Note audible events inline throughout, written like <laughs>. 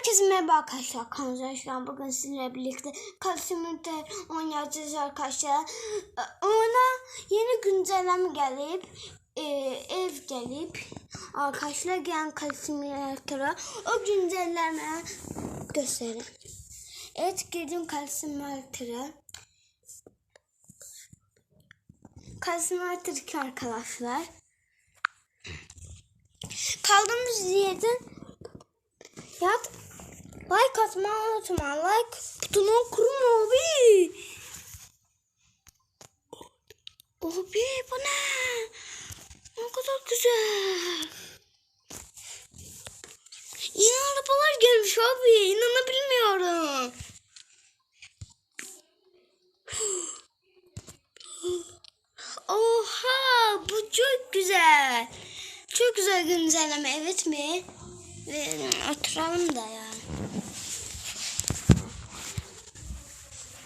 Herkese merhaba arkadaşlar. Kanal şu an bugün sizinle birlikte Kalsimünter oynayacağız arkadaşlar. Ee, Ona yeni güncelleme gelip e, ev gelip arkadaşlar gelen Kalsimünter'e o güncelleme gösterin. Evet girdim Kalsimünter'e. Kalsimünter 2 arkadaşlar. Kaldığımız yerden Yat. Like atmayı unutma. Like butonuna kurun abi. Abi bu ne? Ne kadar güzel. Yeni arabalar gelmiş abi. İnanabilmiyorum. Oha bu çok güzel. Çok güzel güncelleme evet mi? Ve oturalım da ya.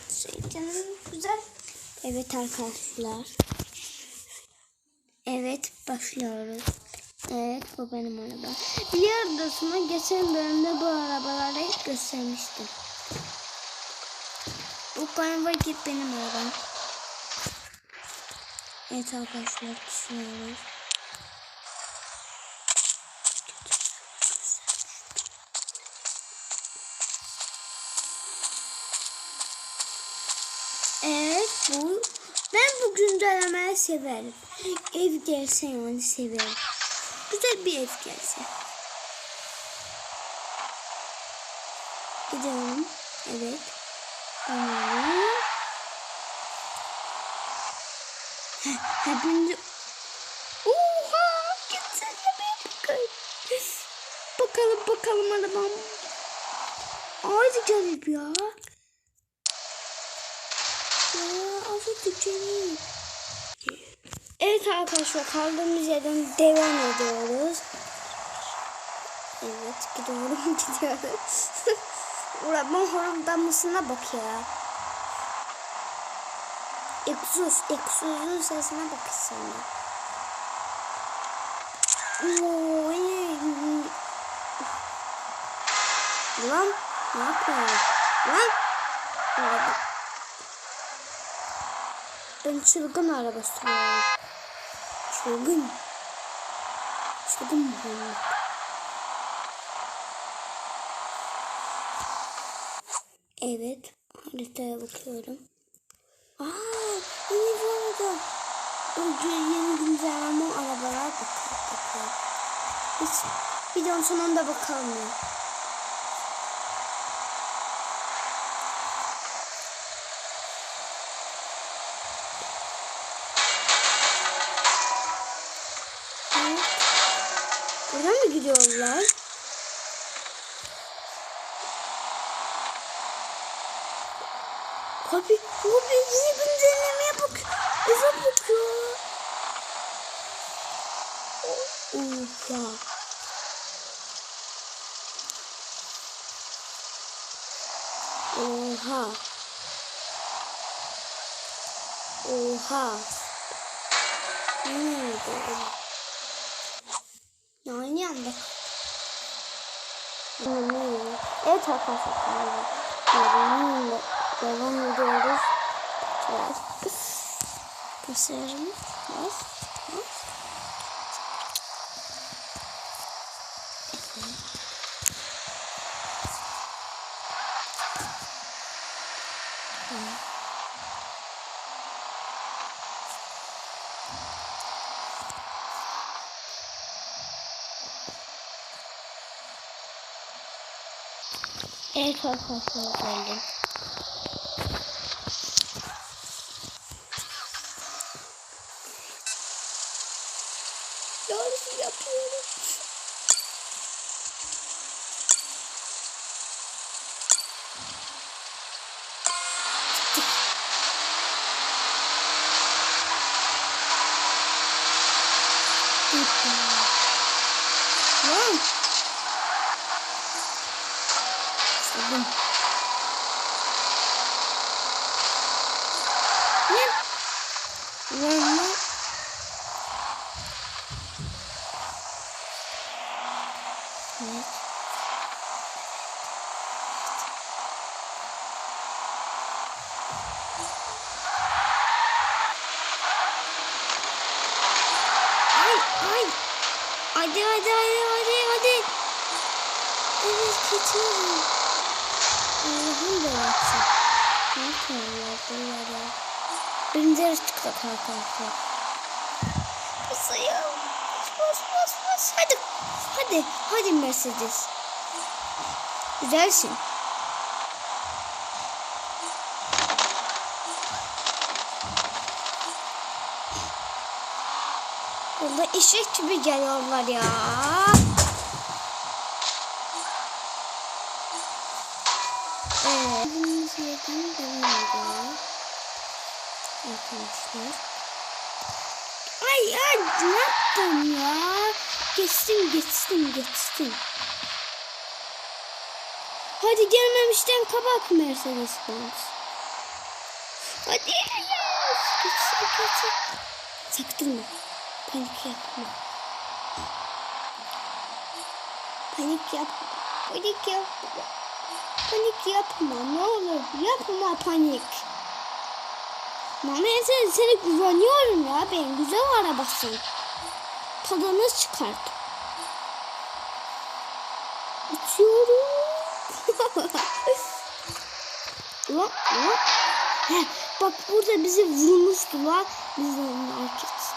Şey canım güzel. Evet arkadaşlar. Evet başlıyoruz. Evet bu benim araba. Dostuma geçen bölümde bu arabaları hep göstermiştim. Bu galiba ki benim arabam. Evet arkadaşlar düşünüyoruz. Evet bu ben bu güncellemeyi severim. Ev gelse yani severim. Güzel bir ev gelse. Gidiyorum. Evet. Tamam. Hepinizi... Oha! Güncelleme bakın. Bakalım bakalım arabam. Haydi gelip ya. Evet arkadaşlar kaldığımız yerden devam ediyoruz. Evet gidiyorum <laughs> gidiyorum. Ulan horuldamasına bak ya. Egzoz, egzozun sesine bak. Oy. Lan ne yapıyorsun? Lan. Lan. Ben çılgın araba sürüyorum. Çılgın. Çılgın Muhammed. Evet. Haritaya bakıyorum. Aa, yeni bu arada. Gü- yeni güncelleme arabalar bakıyor. bakıyor. Biz videonun sonunda bakalım ya. Abi, abi yeni güncellemeye bak. Eve bakıyor. Oha. Oha. Oha. Ne oldu? Ya aynı anda. Evet arkadaşlar. Devam, devam ediyoruz. Basıyorum. Bas. Bas. Evet arkadaşlar geldim. Yardım yapıyorum. Lan. Sabun. Ne? Lan lan. Evet. Geçiyorum. Allah'ım da yapsın. Ne yapıyorlar bunlar ya? Birinci yarış çıktı arkadaşlar. Basayım. Bas bas bas. Hadi. Hadi. Hadi Mercedes. Güzelsin. Burada eşek gibi geliyorlar ya. Yaptım ya? Geçtim geçtim geçtim. Hadi gelmemişten kabak Mercedes Benz. Hadi yes. Geçsin geçsin. Saktırma. Panik yapma. Panik yapma. Panik yapma. Panik yapma. Ne olur yapma panik. Mama sen seni güveniyorum ya. Ben güzel arabasın. Tadını çıkart. Açıyorum. Ulan <laughs> ulan. Heh, bak burada bizi vurmuştular. Biz de onlar geçti.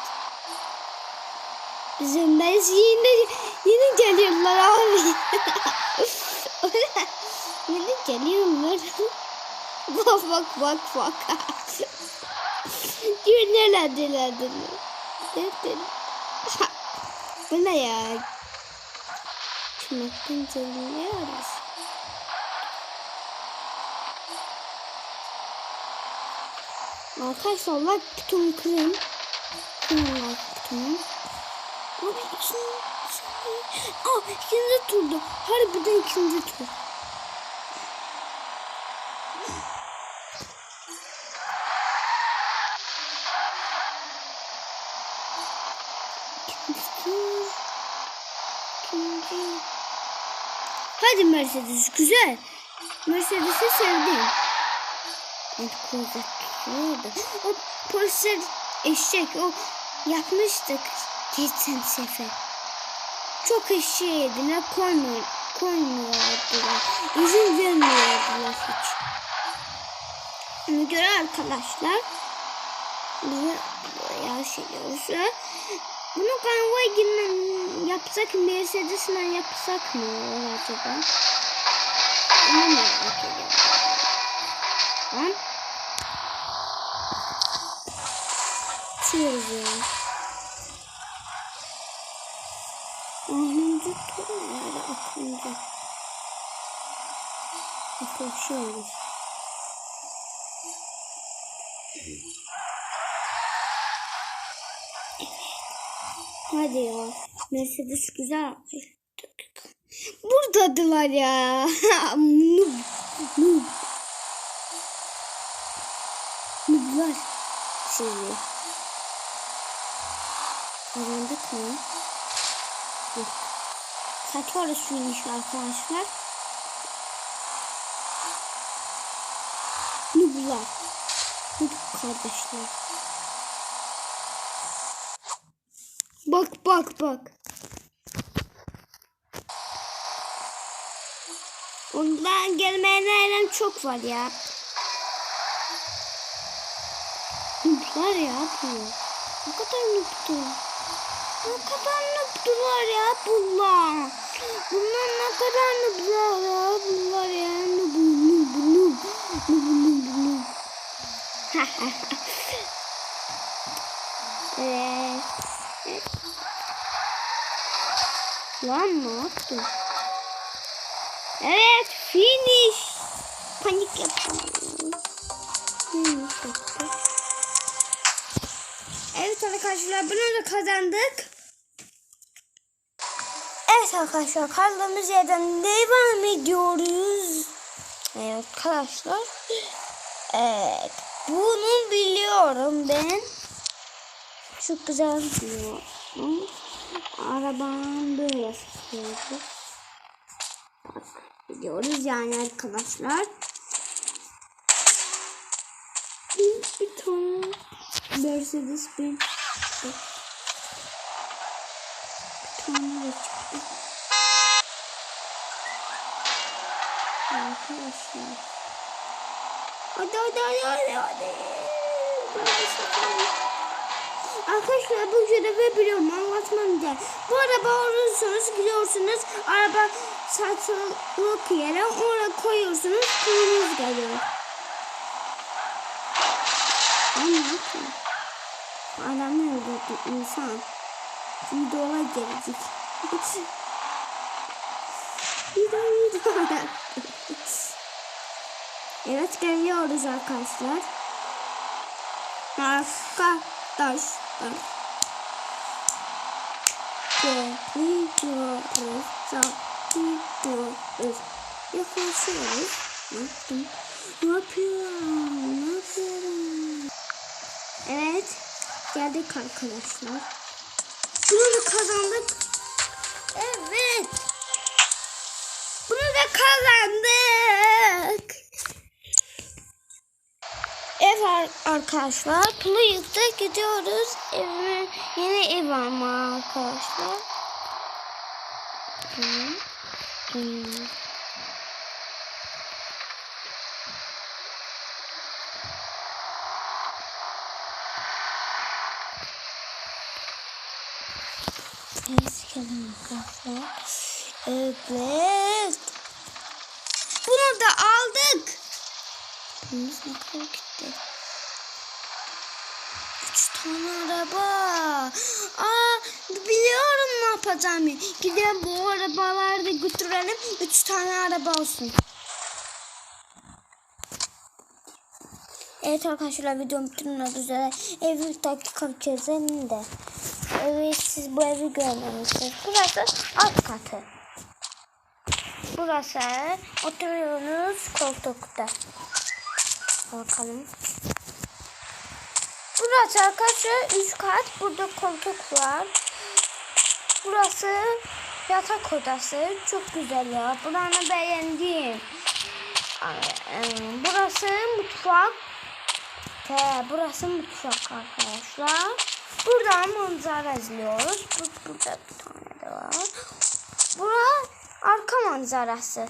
Bizim biz yine, yine geliyorlar abi. <laughs> yine geliyorlar. <laughs> bak bak bak bak. Diyor neler Bu ne ya? Ne arasın? Arkadaşlar like butonu kırın. Kırın like butonu. Abi ikinci... Aa ikinci turda. Harbiden ikinci tur. İkinci tur. Hadi Mercedes güzel. Mercedes'i sevdim. Tutuyordu. O polisler eşek o yapmıştık geçen sefer. Çok eşeğe yediler koymuyor, koymuyordular. İzin vermiyordular hiç. Ona göre arkadaşlar bayağı şey bunu kanvoya girmem yapsak Mercedes'le yapsak mı acaba? Onu merak ediyorum. Lan. Çiğiyoruz ya. Onuncu tur nerede aklımda? Hadi ya. Mercedes güzel. Buradadılar ya. <laughs> Noob. Noob. Nooblar. Sizi. Kazandık mı? Yok. Kaç orasıymış arkadaşlar? Nooblar. Noob kardeşler. Bak bak bak. Ondan gelmeyenlerden çok var ya. Nooblar ya bu. Ne kadar noobdu. Ne kadar noobdular ya bunlar. Bunlar ne kadar nooblar ya bunlar ya. Noob noob noob. Noob noob noob. <laughs> evet. Lan ne yaptın? Evet finish. Panik yaptım. Evet arkadaşlar bunu da kazandık. Evet arkadaşlar kaldığımız yerden devam ediyoruz. Evet arkadaşlar. Evet. Bunu biliyorum ben. Çok güzel gidiyor. Arabam böyle sıkıyordu. Bak gidiyoruz yani arkadaşlar. Bir tane Mercedes bir tane çıktı. Arkadaşlar. Hadi hadi hadi hadi hadi. Bye, Arkadaşlar bu görevi biliyorum anlatmam diye. Bu araba alıyorsunuz gidiyorsunuz. Araba satılık yere oraya koyuyorsunuz. Pulunuz geliyor. Ben ne yapayım? Adam öldürdü insan. Videolar gelecek. <laughs> Video video. evet geliyoruz arkadaşlar. Arkadaşlar. Gidiyoruz. Yaklaşıyoruz. Ne yaptım? Ne yapıyorum? Ne yapıyorum? Evet. Geldik arkadaşlar. Bunu da kazandık. Evet. Bunu da kazandık. Ev ar- arkadaşlar. Yıktık gidiyoruz. Evime yeni ev alma arkadaşlar. Evet, gelin arkadaşlar. Evet. Bunu da aldık. Bunun ne kadar gitti? Üç tane araba. Aa, biliyorum ne yapacağımı. Gidelim bu arabaları da götürelim. Üç tane araba olsun. Evet arkadaşlar videom bitirmek üzere. Evi taktik çözelim de. Evi siz bu evi görmemişsiniz. Burası alt katı. Burası oturuyorsunuz koltukta. Bakalım. Burası arkadaşlar üç kat. Burada koltuk var. Burası yatak odası. Çok güzel ya. Buranı beğendim. Ee, Burası mutfak. He, burası mutfak arkadaşlar. Buradan manzara izliyoruz. Bu- Burada bir tane de var. Bura arka manzarası.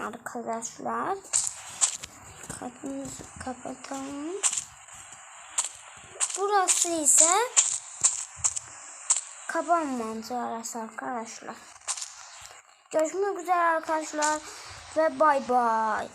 Arkadaşlar. Kapımızı kapatalım. Burası ise kaban manzarası arkadaşlar. Görüşmek üzere arkadaşlar ve bay bay.